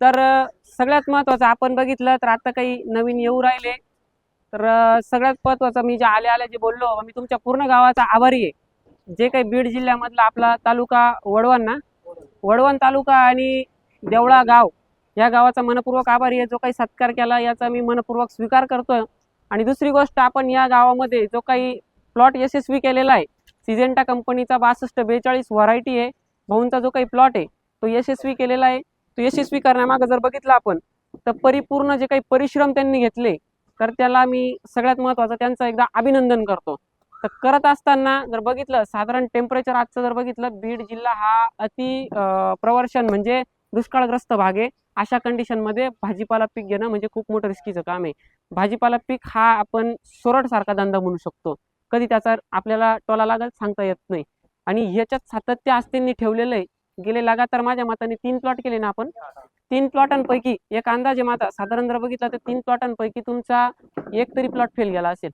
तर सगळ्यात महत्वाचं आपण बघितलं तर आता काही नवीन येऊ राहिले. तर सगळ्यात महत्वाचं मी जे आले आले जे बोललो मी तुमच्या पूर्ण गावाचा आभारी आहे. जे काही बीड जिल्ह्यामधला आपला तालुका वडवण ना वडवण तालुका आणि देवळा गाव या गावाचा मनपूर्वक आभारी आहे. जो काही सत्कार केला याचा मी मनपूर्वक स्वीकार करतोय. आणि दुसरी गोष्ट आपण या गावामध्ये जो काही प्लॉट यशस्वी केलेला आहे सिजेंटा कंपनीचा बासष्ट बेचाळीस व्हरायटी आहे. भाऊंचा जो काही प्लॉट आहे तो यशस्वी केलेला आहे. तो यशस्वी करण्यामागं जर बघितलं आपण तर परिपूर्ण जे काही परिश्रम त्यांनी घेतले तर त्याला मी सगळ्यात महत्त्वाचं त्यांचं एकदा अभिनंदन करतो. तर करत असताना जर बघितलं साधारण टेम्परेचर आजचं जर बघितलं बीड जिल्हा हा अति प्रवर्षण म्हणजे दुष्काळग्रस्त भाग आहे. अशा कंडिशनमध्ये भाजीपाला पीक घेणं म्हणजे खूप मोठं रिस्कीचं काम आहे. भाजीपाला पीक हा आपण सोरटसारखा धंदा म्हणू शकतो. कधी त्याचा आपल्याला टोला लागत सांगता येत नाही. आणि ह्याच्यात सातत्य असतींनी ठेवलेलं आहे गेले लगातार माझ्या मताने तीन प्लॉट केले ना आपण. तीन प्लॉटांपैकी एक अंदाजे माझा साधारण जर बघितला तर तीन प्लॉटांपैकी तुमचा एक तरी प्लॉट फेल गेला असेल.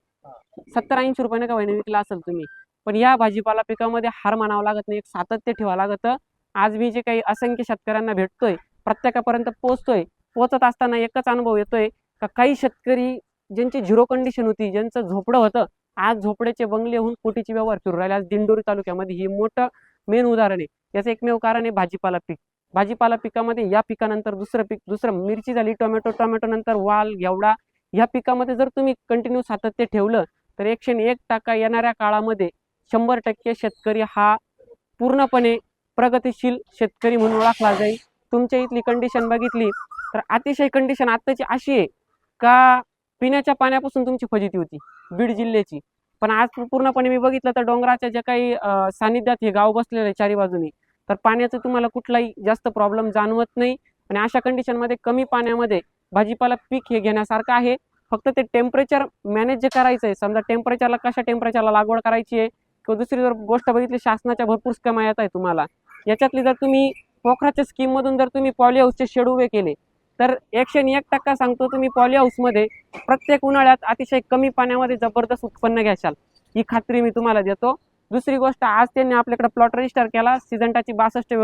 सत्तर ऐंशी रुपयाने का वहिनी विकला असेल तुम्ही. पण या भाजीपाला पिकामध्ये हार मानावं लागत नाही एक सातत्य ठेवावं लागतं. आज मी जे काही असंख्य शेतकऱ्यांना भेटतोय प्रत्येकापर्यंत पोहोचतोय पोहोचत असताना एकच अनुभव येतोय का काही शेतकरी ज्यांची झिरो कंडिशन होती ज्यांचं झोपडं होतं आज झोपड्याचे बंगले होऊन कोटीचे व्यवहार फिरू राहिले. आज दिंडोरी तालुक्यामध्ये हे मोठं मेन उदाहरण आहे. याचं एकमेव कारण आहे भाजीपाला पीक. भाजीपाला पिकामध्ये या पिकानंतर दुसरं पीक दुसरं मिरची झाली टोमॅटो टोमॅटो नंतर वाल घेवडा या पिकामध्ये जर तुम्ही कंटिन्यू सातत्य ठेवलं तर एकशे एक टक्का येणाऱ्या काळामध्ये शंभर टक्के शेतकरी हा पूर्णपणे प्रगतिशील शेतकरी म्हणून ओळखला जाईल. तुमच्या इथली कंडिशन बघितली तर अतिशय कंडिशन आत्ताची अशी आहे का पिण्याच्या पाण्यापासून तुमची फजिती होती बीड जिल्ह्याची. पण आज पूर्णपणे मी बघितलं तर डोंगराच्या ज्या काही सानिध्यात हे गाव बसलेलं आहे चारी बाजूनी तर पाण्याचं तुम्हाला कुठलाही जास्त प्रॉब्लेम जाणवत नाही. आणि अशा कंडिशनमध्ये कमी पाण्यामध्ये भाजीपाला पीक हे घेण्यासारखं आहे. फक्त ते टेम्परेचर मॅनेज जे करायचं आहे समजा टेम्परेचरला कशा टेम्परेचरला लागवड करायची आहे? किंवा दुसरी जर गोष्ट बघितली शासनाच्या भरपूर स्कीमा येत आहे तुम्हाला. याच्यातली जर तुम्ही पोखराच्या स्कीममधून जर तुम्ही पॉली हाऊसचे शेड उभे केले तर एकशे एक टक्का सांगतो तुम्ही पॉली हाऊसमध्ये प्रत्येक उन्हाळ्यात अतिशय कमी पाण्यामध्ये जबरदस्त उत्पन्न घ्याल. ही खात्री मी तुम्हाला देतो. दुसरी गोष्ट आज त्यांनी आपल्याकडे प्लॉट रजिस्टर केला सिजंटाची बासष्ट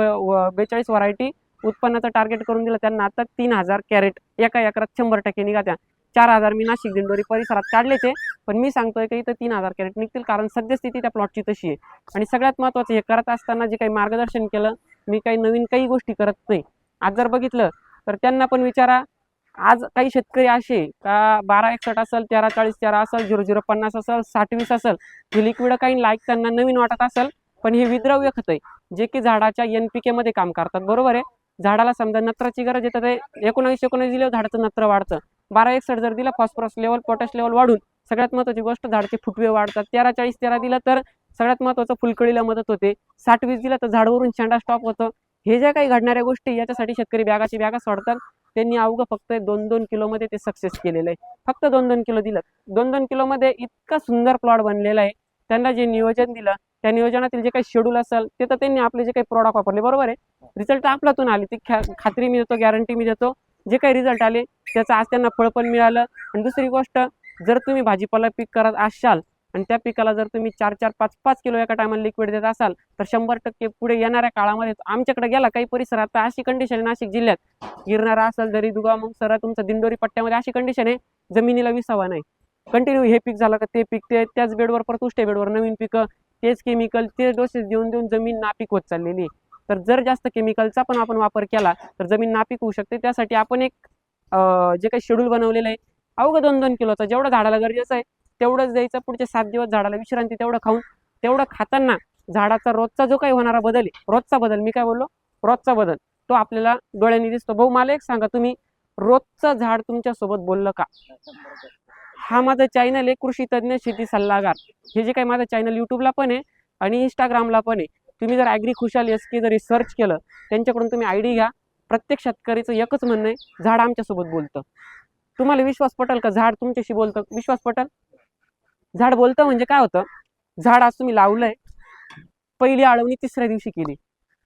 बेचाळीस व्हरायटी उत्पन्नाचं टार्गेट करून दिलं त्यांना आता तीन हजार कॅरेट एका एकरात शंभर टक्के निघात्या. चार हजार मी नाशिक दिंडोरी परिसरात काढलेचे पण मी सांगतोय की इथं तीन हजार कॅरेट निघतील कारण सद्यस्थिती त्या प्लॉटची तशी आहे. आणि सगळ्यात महत्त्वाचं हे करत असताना जे काही मार्गदर्शन केलं मी काही नवीन काही गोष्टी करत नाही. आज जर बघितलं तर त्यांना पण विचारा आज काही शेतकरी असे का बारा एकसठ असेल तेरा चाळीस तेरा असेल झिरो झिरो पन्नास असेल साठवीस असेल हे लिक्विड काही लाईक त्यांना नवीन वाटत असेल पण हे विद्रव्य खत आहे जे की झाडाच्या एन पी के मध्ये काम करतात. बरोबर आहे? झाडाला समजा नत्राची गरज आहे ते एकोणावीस एकोणावीस दिल्यावर झाडाचं नत्र वाढतं. बारा एकसठ जर दिलं फॉस्फरस लेवल पोटॅश लेवल वाढून सगळ्यात महत्त्वाची गोष्ट झाडाचे फुटवे वाढतात. तेरा चाळीस तेरा दिलं तर सगळ्यात महत्त्वाचं फुलकळीला मदत होते. साठवीस दिलं तर झाडवरून शेंडा स्टॉप होतं. हे ज्या काही घडणाऱ्या गोष्टी याच्यासाठी शेतकरी बॅगाची बॅगा सोडतात. त्यांनी अवघं फक्त दोन दोन किलोमध्ये ते सक्सेस केलेलं आहे. फक्त दोन दोन किलो दिलं. दोन दोन किलोमध्ये इतका सुंदर प्लॉट बनलेला आहे. त्यांना जे नियोजन दिलं त्या नियोजनातील जे काही शेड्यूल असेल ते तर त्यांनी आपले जे काही प्रॉडक्ट वापरले. बरोबर आहे? रिझल्ट आपल्यातून आले. ती ख्या खात्री मी देतो गॅरंटी मी देतो. जे काही रिझल्ट आले त्याचं आज त्यांना फळ पण मिळालं. आणि दुसरी गोष्ट जर तुम्ही भाजीपाला पीक करत असाल आणि त्या पिकाला जर तुम्ही चार चार पाच पाच किलो एका टायमाला लिक्विड देत असाल तर शंभर टक्के पुढे येणाऱ्या काळामध्ये आमच्याकडे गेला काही परिसर आता अशी कंडिशन आहे नाशिक जिल्ह्यात. गिरणारा असेल जरी दुगा मग सर तुमचा दिंडोरी पट्ट्यामध्ये अशी कंडिशन आहे जमिनीला विसावा नाही. कंटिन्यू हे पीक झालं का ते पीक ते त्याच बेडवर परत उष्ट्या बेडवर नवीन पिकं तेच केमिकल ते डोसेस देऊन देऊन जमीन नापीक होत चाललेली तर जर जास्त केमिकलचा पण आपण वापर केला तर जमीन नापीक होऊ शकते. त्यासाठी आपण एक जे काही शेड्यूल बनवलेलं आहे अवघं दोन दोन किलोचा जेवढं झाडाला गरजेचं आहे तेवढंच द्यायचं पुढचे सात दिवस झाडाला विश्रांती तेवढं खाऊन तेवढं खाताना झाडाचा रोजचा जो काही होणारा बदल आहे रोजचा बदल मी काय बोललो? रोजचा बदल. तो आपल्याला डोळ्यांनी दिसतो. भाऊ मला एक सांगा तुम्ही रोजचं झाड तुमच्यासोबत बोललं का? हा माझा चॅनल आहे कृषी तज्ज्ञ शेती सल्लागार. हे जे काही माझं चॅनल युट्यूबला पण आहे आणि इंस्टाग्रामला पण आहे. तुम्ही जर ॲग्री खुशाल एस के जरी सर्च केलं त्यांच्याकडून तुम्ही आय डी घ्या. प्रत्येक शेतकरीचं एकच म्हणणं आहे झाड आमच्यासोबत बोलतं. तुम्हाला विश्वास पटेल का? झाड तुमच्याशी बोलतं. विश्वास पटेल? झाड बोलतं म्हणजे काय होतं? झाड आज तुम्ही लावलंय पहिली आळवणी तिसऱ्या दिवशी केली.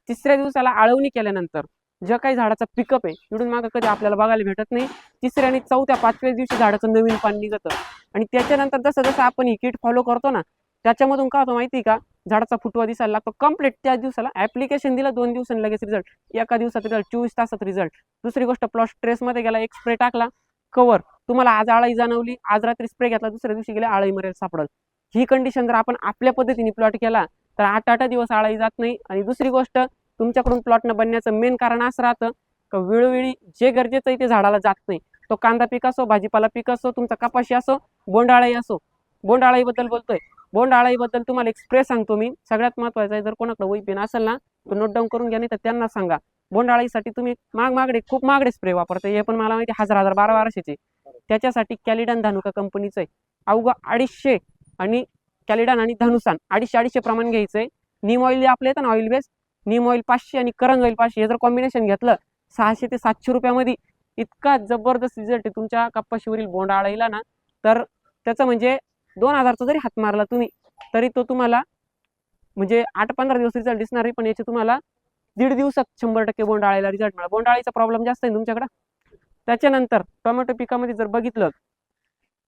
तिसऱ्या दिवसाला आळवणी केल्यानंतर ज्या काही झाडाचा पिकअप आहे इकडून मागं कधी आपल्याला बघायला भेटत नाही तिसऱ्या आणि चौथ्या पाचव्या दिवशी झाडाचं नवीन पान निघतं. आणि त्याच्यानंतर जसं जसं आपण ही किट फॉलो करतो ना त्याच्यामधून काय होतं माहिती का? झाडाचा फुटवा दिसायला लागतो. कंप्लीट त्या दिवसाला ऍप्लिकेशन दिलं दोन दिवसांनी लगेच रिझल्ट एका दिवसात रिझल्ट चोवीस तासात रिझल्ट दुसरी गोष्ट प्लॉट स्ट्रेसमध्ये गेला एक स्प्रे टाकला कवर तुम्हाला आज आळाई जाणवली आज रात्री स्प्रे घेतला दुसऱ्या दिवशी गेले आळाई मरेल सापडल. ही कंडिशन जर आपण आपल्या पद्धतीने प्लॉट केला तर आठ आठ दिवस आळाई जात नाही. आणि दुसरी गोष्ट तुमच्याकडून प्लॉट न बनण्याचं मेन कारण असं राहतं का वेळोवेळी जे गरजेचं आहे ते झाडाला जात नाही. तो कांदा पीक असो भाजीपाला पीक असो तुमचा कपाशी असो बोंडाळाई असो. बोंडाळाईबद्दल बोलतोय. बोंडाळाईबद्दल तुम्हाला एक स्प्रे सांगतो मी. सगळ्यात महत्वाचं आहे जर कोणाकडे वही पेन असेल ना तर नोट डाऊन करून घ्या नाही तर त्यांना सांगा. बोंडाळीसाठी तुम्ही माग मागडे खूप मागडे स्प्रे वापरते. हे पण मला माहिती आहे, हजार हजार बारा बाराशेचे त्याच्यासाठी कॅलिडन धानुका कंपनीचं आहे. अवघं अडीचशे आणि कॅलिडन आणि धनुसान अडीचशे अडीचशे प्रमाण घ्यायचं आहे. नीम ऑइल आपलं येतं ना ऑइल बेस नीम ऑइल पाचशे आणि करंज ऑइल पाचशे. हे जर कॉम्बिनेशन घेतलं सहाशे ते सातशे रुपयामध्ये इतका जबरदस्त रिझल्ट आहे. तुमच्या कप्पाशीवरील बोंडा आळाईला ना तर त्याचं म्हणजे दोन हजारचा जरी हात मारला तुम्ही तरी तो तुम्हाला म्हणजे आठ पंधरा दिवस रिझल्ट दिसणार आहे पण याचे तुम्हाला दीड दिवसात शंभर टक्के बोंड रिझल्ट मिळाला. बोंडाळीचा प्रॉब्लेम जास्त आहे तुमच्याकडं? त्याच्यानंतर टोमॅटो पिकामध्ये जर बघितलं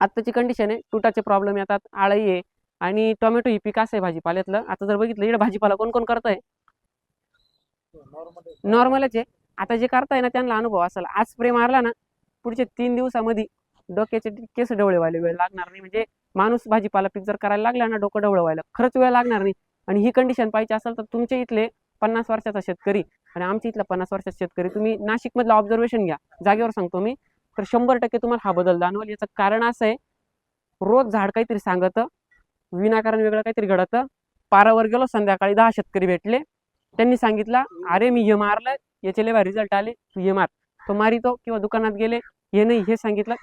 आत्ताची कंडिशन आहे तुटाचे प्रॉब्लेम येतात आळई आहे आणि टोमॅटो ही पीक असं आहे भाजीपाल्यातलं. आता जर बघितलं इकडे भाजीपाला कोण कोण करतंय? नॉर्मलच आहे. आता जे करताय ना त्यांना अनुभव असेल आज स्प्रे मारला ना पुढचे तीन दिवसामध्ये डोक्याचे केस डवळेवायला वेळ लागणार नाही. म्हणजे माणूस भाजीपाला पीक जर करायला लागला ना डोकं डवळवायला खरंच वेळ लागणार नाही. आणि ही कंडिशन पाहिजे असेल तर तुमच्या इथले पन्नास वर्षाचा शेतकरी आणि आमच्या इथला पन्नास वर्षाचा शेतकरी तुम्ही नाशिकमधलं ऑब्झर्वेशन घ्या. जागेवर सांगतो मी. तर शंभर टक्के तुम्हाला हा बदल जाणवल. याचं कारण असं आहे रोज झाड काहीतरी सांगतं विनाकारण वेगळं काहीतरी घडतं. पारावर गेलो संध्याकाळी दहा शेतकरी भेटले. त्यांनी सांगितलं अरे मी हे मारलं याचे लेवा रिझल्ट आले तू हे मार. तो मारितो किंवा दुकानात गेले हे नाही हे सांगितलं.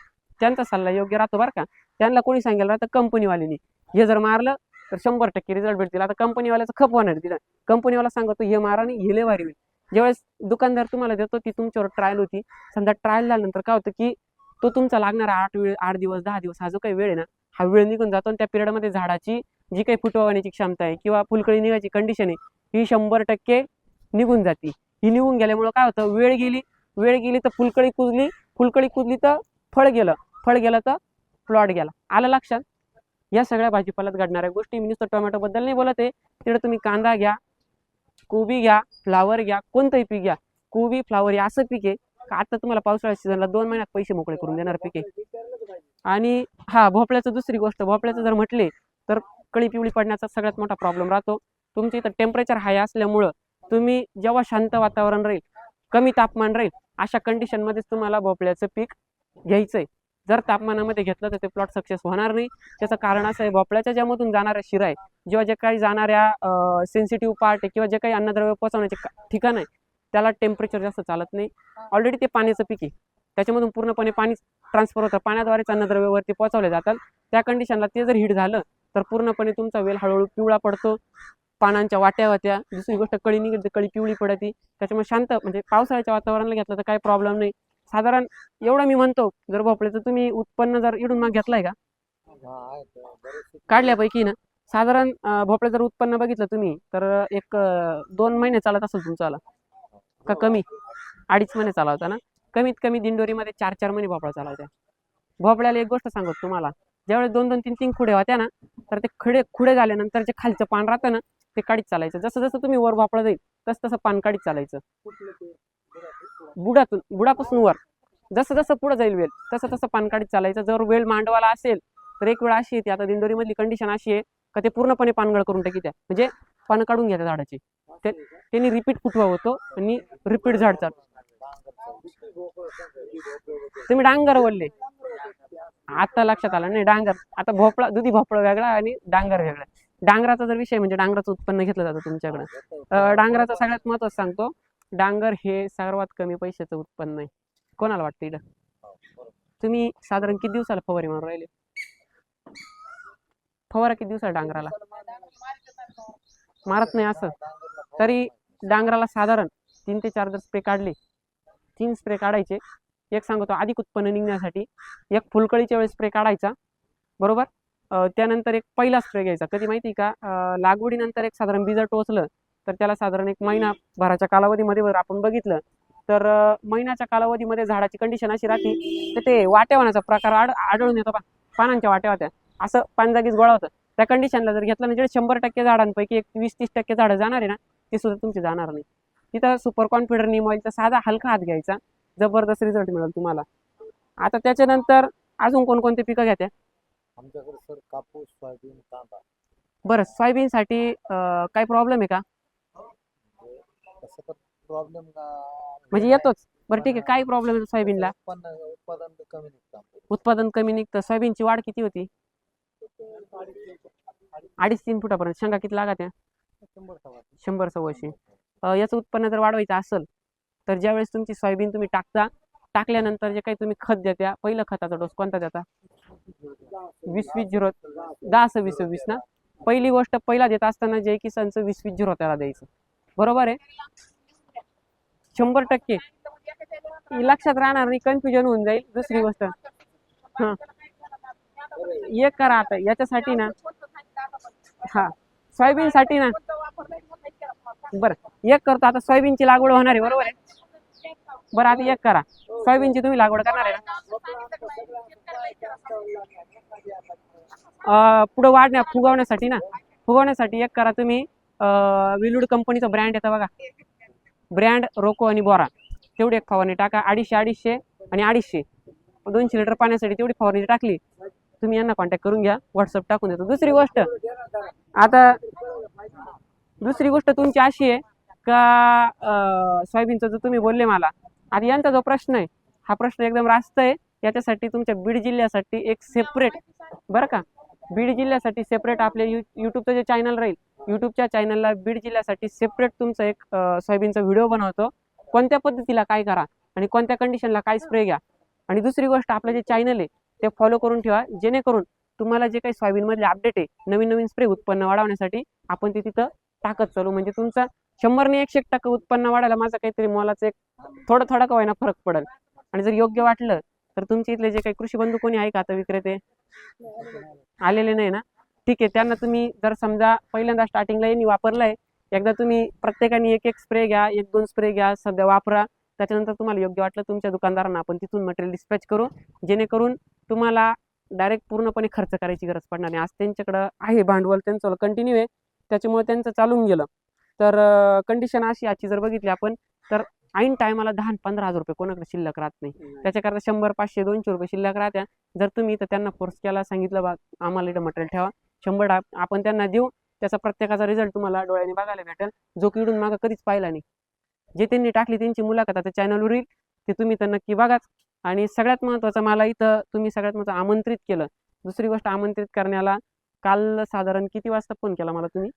त्यांचा सल्ला योग्य राहतो बरं का. त्यांना कोणी सांगेल राहतं कंपनीवाल्यांनी हे जर मारलं तर शंभर टक्के रिझल्ट भेटतील. आता कंपनीवाल्याचं खप होणार तिथं. कंपनीवाला सांगतो हे मारा आणि हे भारी होईल. ज्यावेळेस दुकानदार तुम्हाला देतो ती तुमच्यावर ट्रायल होती. समजा ट्रायल झाल्यानंतर काय होतं की तो तुमचा लागणारा आठ वेळ आठ दिवस दहा दिवस हा जो काही वेळ आहे ना हा वेळ निघून जातो आणि त्या पिरियडमध्ये झाडाची जी काही फुटवण्याची क्षमता आहे किंवा फुलकळी निघायची कंडिशन आहे ही शंभर टक्के निघून जाते. ही निघून गेल्यामुळं काय होतं वेळ गेली वेळ गेली तर फुलकळी कुजली फुलकळी कुजली तर फळ गेलं फळ गेलं तर प्लॉट गेला. आलं लक्षात? या सगळ्या भाजीपाल्यात घडणाऱ्या गोष्टी मी नुसतं टोमॅटोबद्दल नाही बोलत आहे. तिकडे तुम्ही कांदा घ्या कोबी घ्या फ्लावर घ्या कोणतंही पीक घ्या. कोबी फ्लावर या असं पीक आहे का आता तुम्हाला पावसाळ्या सीझनला दोन महिन्यात पैसे मोकळे करून देणार पीक आहे. आणि हा भोपळ्याचं दुसरी गोष्ट भोपळ्याचं जर म्हटले तर कळी पिवळी पडण्याचा सगळ्यात मोठा प्रॉब्लेम राहतो. तुमच्या इथं टेम्परेचर हाय असल्यामुळं तुम्ही जेव्हा शांत वातावरण राहील कमी तापमान राहील अशा कंडिशनमध्येच तुम्हाला भोपळ्याचं पीक घ्यायचं आहे जर तापमानामध्ये घेतलं तर ते प्लॉट सक्सेस होणार नाही. त्याचं कारण असं आहे भोपळ्याच्या ज्यामधून जाणाऱ्या शिरा आहे जेव्हा जे काही जाणाऱ्या सेन्सिटिव्ह पार्ट आहे किंवा जे काही अन्नद्रव्य पोचवण्याचे ठिकाण आहे त्याला टेम्परेचर जास्त चालत नाही. ऑलरेडी ते पाण्याचं पीक आहे. त्याच्यामधून पूर्णपणे पाणी ट्रान्सफर होतं. पाण्याद्वारेच अन्नद्रव्यवरती पोचवले जातात. त्या कंडिशनला ते जर हिट झालं तर पूर्णपणे तुमचा वेल हळूहळू पिवळा पडतो. पानांच्या वाट्या होत्या. दुसरी गोष्ट कळी निघते कळी पिवळी पडती. त्याच्यामुळे शांत म्हणजे पावसाळ्याच्या वातावरणाला घेतलं तर काही प्रॉब्लेम नाही. साधारण एवढं मी म्हणतो जर भोपळ्याचं तुम्ही उत्पन्न जर इडून माग घेतलाय का? काढल्यापैकी ना साधारण अं, भोपळ्या जर उत्पन्न बघितलं तुम्ही तर एक दोन महिने चालत असेल तुमचा का कमी? अडीच महिने चालवता ना? कमीत कमी दिंडोरीमध्ये चार चार महिने भोपळा चालवत्या भोपळ्याला एक गोष्ट सांगतो तुम्हाला ज्यावेळेस दोन दोन तीन तीन खुडे होत्या ना तर ते खडे खुडे झाल्यानंतर जे खालचं पान राहतं ना ते काढीत चालायचं. जसं जसं तुम्ही वर भोपळा जाईल तसं तसं पान काढीत चालायचं. बुडातून बुडापासून वर. जसं जसं पुढे जाईल वेल तसं तसं पानकाडीत चालायचं. जर वेळ मांडवाला असेल तर एक वेळ अशी येते. आता दिंडोरीमधली कंडिशन अशी आहे का ते पूर्णपणे पानगळ करून टाकी त्या म्हणजे पानं काढून घ्या त्या झाडाची. ते त्यांनी रिपीट कुठवा होतो आणि रिपीट झाड चाल. तुम्ही डांगर बोलले आता लक्षात आलं नाही डांगर. आता भोपळा दुधी भोपळा वेगळा आणि डांगर वेगळा. डांगराचा जर विषय म्हणजे डांगराचं उत्पन्न घेतलं जातं तुमच्याकडे. डांगराचा डांगराचं सगळ्यात महत्वाचं सांगतो डांगर हे सर्वात कमी पैशाचं उत्पन्न आहे. कोणाला वाटतं इथं? तुम्ही साधारण किती दिवसाला फवारी मारून राहिले? फवारा किती दिवसाला डांगराला? मारत नाही असं. तरी डांगराला साधारण तीन ते चार जर स्प्रे काढले तीन स्प्रे काढायचे. एक सांगतो अधिक उत्पन्न निघण्यासाठी एक फुलकळीच्या वेळेस स्प्रे काढायचा बरोबर? त्यानंतर एक पहिला स्प्रे घ्यायचा. कधी माहिती आहे का? लागवडीनंतर एक साधारण बीज टोचलं तर त्याला साधारण एक महिना भराच्या कालावधीमध्ये जर आपण बघितलं तर महिन्याच्या कालावधीमध्ये झाडाची कंडिशन अशी राहते तर ते वाट्या होण्याचा प्रकार आढ आढळून येतो पा पानांच्या वाट्या होत्या. असं पान जागीच गोळा होतं. त्या कंडिशनला जर घेतलं ना जे शंभर टक्के झाडांपैकी एक वीस तीस टक्के झाडं जाणार आहे ना ते सुद्धा तुमचे जाणार नाही. तिथं सुपर कॉन्फिडर निम ऑइलचा साधा हलका हात घ्यायचा जबरदस्त रिझल्ट मिळेल तुम्हाला. आता त्याच्यानंतर अजून कोणकोणते पिकं घ्या आमच्याकडे सर कापूस सोयाबीन कांदा. बरं सोयाबीनसाठी काही प्रॉब्लेम आहे का? म्हणजे तसं तर प्रॉब्लेम म्हणजे येतोच. बरं ठीक आहे. काय प्रॉब्लेम आहे सोयाबीनला? उत्पन्न उत्पादन कमी निघतं. उत्पादन कमी निघतं. सोयाबीनची वाढ किती होती? अडीच तीन फुटापर्यंत. शेंगा किती लागत आहे शंभर सव्वा शंभर सव्वाशे. अं, याचं उत्पन्न जर वाढवायचं असेल तर ज्यावेळेस तुमची सोयाबीन तुम्ही टाकता टाकल्यानंतर जे काही तुम्ही खत देत्या पहिलं खताचा डोस कोणता देता? वीस वीस झिरो दहा सव्वीस सव्वीस ना? पहिली गोष्ट पहिला देत असताना जय किसानचं वीस वीस झिरो त्याला द्यायचं. बरोबर आहे? शंभर टक्के. लक्षात राहणार नाही कन्फ्युजन होऊन जाईल दुसरी गोष्ट. हा. एक करा आता याच्यासाठी ना. हा. सोयाबीनसाठी ना. बरं. एक करतो आता सोयाबीनची लागवड होणार आहे बरोबर आहे? बरं आता एक करा. सोयाबीनची तुम्ही लागवड करणार आहे ना? पुढं वाढण्या फुगवण्यासाठी ना. फुगवण्यासाठी एक करा तुम्ही. विलुड कंपनीचा ब्रँड येतं बघा. ब्रँड रोको आणि बोरा. तेवढी एक फवारणी टाका. अडीचशे अडीचशे आणि अडीचशे. दोनशे लिटर पाण्यासाठी तेवढी फवारणी टाकली. तुम्ही यांना कॉन्टॅक्ट करून घ्या. व्हॉट्सअप टाकून देतो. दुसरी गोष्ट. आता दुसरी गोष्ट तुमची अशी आहे का सोयाबीनचं जो तुम्ही बोलले मला आता यांचा जो प्रश्न आहे हा प्रश्न एकदम रास्त आहे. याच्यासाठी तुमच्या बीड जिल्ह्यासाठी एक सेपरेट बरं का? बीड जिल्ह्यासाठी सेपरेट आपले यू यूट्यूबचं जे चॅनल राहील यूट्यूबच्या चॅनलला बीड जिल्ह्यासाठी सेपरेट तुमचं एक सोयाबीनचा व्हिडिओ बनवतो. कोणत्या पद्धतीला काय करा आणि कोणत्या कंडिशनला काय स्प्रे घ्या. आणि दुसरी गोष्ट आपलं जे चॅनल आहे ते फॉलो करून ठेवा. जेणेकरून तुम्हाला जे काही सोयाबीनमधले अपडेट आहे नवीन नवीन स्प्रे उत्पन्न वाढवण्यासाठी आपण ते तिथं टाकत चालू. म्हणजे तुमचा शंभरने एकशे एक उत्पन्न वाढायला माझा काहीतरी मोलाचं एक थोडं थोडा का होईना फरक पडेल. आणि जर योग्य वाटलं तर तुमच्या इथले जे काही कृषी बंधू कोणी आहे का आता विक्रेते? आलेले नाही ना. ठीक आहे त्यांना तुम्ही जर समजा पहिल्यांदा स्टार्टिंगला यांनी वापरलंय एकदा तुम्ही प्रत्येकाने एक एक स्प्रे घ्या एक दोन स्प्रे घ्या सध्या वापरा. त्याच्यानंतर तुम्हाला योग्य वाटलं तुमच्या दुकानदारांना आपण तिथून मटेरियल डिस्पॅच करू. जेणेकरून तुम्हाला डायरेक्ट पूर्णपणे खर्च करायची गरज पडणार नाही. आज त्यांच्याकडं आहे भांडवल त्यांचं कंटिन्यू आहे. त्याच्यामुळे त्यांचं चालून गेलं. तर कंडिशन अशी आजची जर बघितली आपण तर ऐन टायमाला दहा पंधरा हजार रुपये कोणाकडे शिल्लक राहत नाही. त्याच्याकरता शंभर पाचशे दोनशे रुपये शिल्लक राहत्या. जर तुम्ही तर त्यांना फोर्स केला सांगितलं बा आम्हाला इथं मटेरियल ठेवा. शंभर आपण त्यांना देऊ. त्याचा प्रत्येकाचा रिझल्ट तुम्हाला डोळ्याने बघायला भेटेल. जो की इडून मागं कधीच पाहिला नाही. जे त्यांनी टाकली त्यांची मुलाखत आता चॅनलवर येईल. ते तुम्ही तर नक्की बघाच. आणि सगळ्यात महत्त्वाचं मला इथं तुम्ही सगळ्यात महत्त्वाचं आमंत्रित केलं. दुसरी गोष्ट आमंत्रित करण्याला काल साधारण किती वाजता फोन केला मला तुम्ही?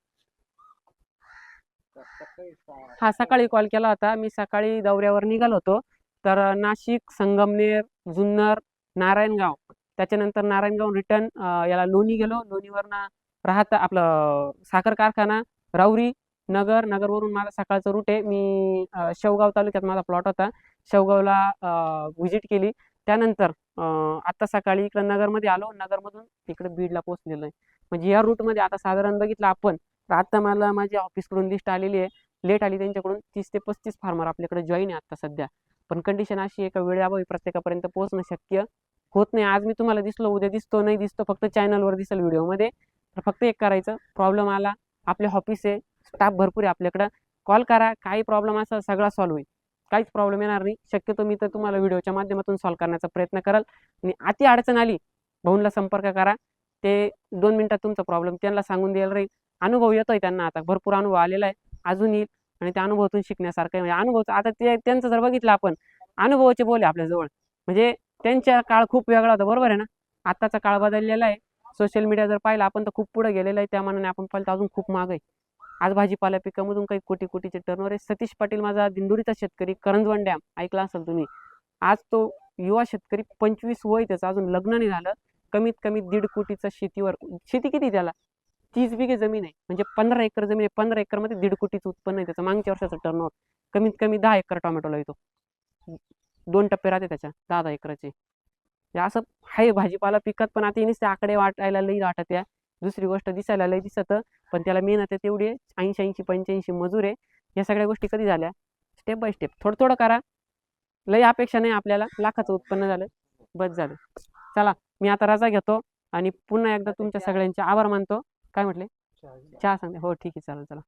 हा सकाळी कॉल केला होता. मी सकाळी दौऱ्यावर निघालो होतो. तर नाशिक संगमनेर जुन्नर नारायणगाव. त्याच्यानंतर नारायणगाव रिटर्न याला लोणी गेलो. लोणीवरनं राहता आपलं साखर कारखाना राऊरी नगर. नगरवरून माझा सकाळचं रूट आहे. मी शेवगाव तालुक्यात माझा प्लॉट होता. शेवगावला व्हिजिट केली. त्यानंतर अं, आता सकाळी इकडं नगरमध्ये आलो. नगरमधून इकडे बीडला पोहोचलेलो आहे. म्हणजे या रूटमध्ये आता साधारण बघितलं आपण तर आता मला माझ्या ऑफिसकडून लिस्ट आलेली आहे. लेट आली त्यांच्याकडून. तीस ते पस्तीस फार्मर आपल्याकडे जॉईन आहे आता सध्या. पण कंडिशन अशी आहे का वेळेअभावी प्रत्येकापर्यंत पोहोचणं शक्य होत नाही. आज मी तुम्हाला दिसलो उद्या दिसतो नाही दिसतो. फक्त चॅनलवर दिसेल व्हिडिओमध्ये. तर फक्त एक करायचं. प्रॉब्लेम आला. आपले ऑफिस आहे. स्टाफ भरपूर आहे आपल्याकडं. कॉल करा. काही प्रॉब्लेम असा सगळा सॉल्व्ह होईल. काहीच प्रॉब्लेम येणार नाही. शक्यतो मी तर तुम्हाला व्हिडिओच्या माध्यमातून सॉल्व्ह करण्याचा प्रयत्न कराल. आणि अति अडचण आली भाऊंला संपर्क करा. ते दोन मिनिटात तुमचा प्रॉब्लेम त्यांना सांगून द्यायला राहील. अनुभव येतोय त्यांना आता. भरपूर अनुभव आलेला आहे. अजून येईल. आणि त्या अनुभवातून शिकण्यासारखं म्हणजे अनुभव आता ते त्यांचं जर बघितलं आपण अनुभवाचे बोले आपल्याजवळ म्हणजे त्यांच्या काळ खूप वेगळा होता. बरोबर आहे ना? आत्ताचा काळ बदललेला आहे. सोशल मीडिया जर पाहिलं आपण तर खूप पुढे गेलेलं आहे. त्या मानाने आपण पाहिलं तर अजून खूप माग आहे. आज भाजीपाला पिकामधून काही कोटी कोटीचे टर्नवर आहे. सतीश पाटील माझा दिंडोरीचा शेतकरी करंजवन डॅम ऐकला असेल तुम्ही? आज तो युवा शेतकरी पंचवीस वय त्याचं अजून लग्न नाही झालं. कमीत कमी दीड कोटीचा शेतीवर शेती किती त्याला? तीस बिघे जमीन आहे. म्हणजे पंधरा एकर जमीन आहे. पंधरा एकरमध्ये दीड कोटीचं उत्पन्न आहे. त्याचं मागच्या वर्षाचं टर्नओव्हर कमीत कमी दहा एकर टोमॅटोला येतो. दोन टप्पे राहते त्याच्या. दहा दहा एकराचे. असं आहे. भाजीपाला पिकत पण आता नुसते आकडे वाटायला लई वाटत या. दुसरी गोष्ट दिसायला लई दिसत. पण त्याला मेहनत आहे तेवढी आहे. ऐंशी ऐंशी पंच्याऐंशी मजूर आहे. या सगळ्या गोष्टी कधी झाल्या? स्टेप बाय स्टेप थोडं थोडं करा. लई अपेक्षा नाही आपल्याला. लाखाचं उत्पन्न झालं. बस झालं. चला मी आता रजा घेतो. आणि पुन्हा एकदा तुमच्या सगळ्यांचे आभार मानतो. काय म्हटले. चहा सांगते. हो ठीक आहे. चालेल चला.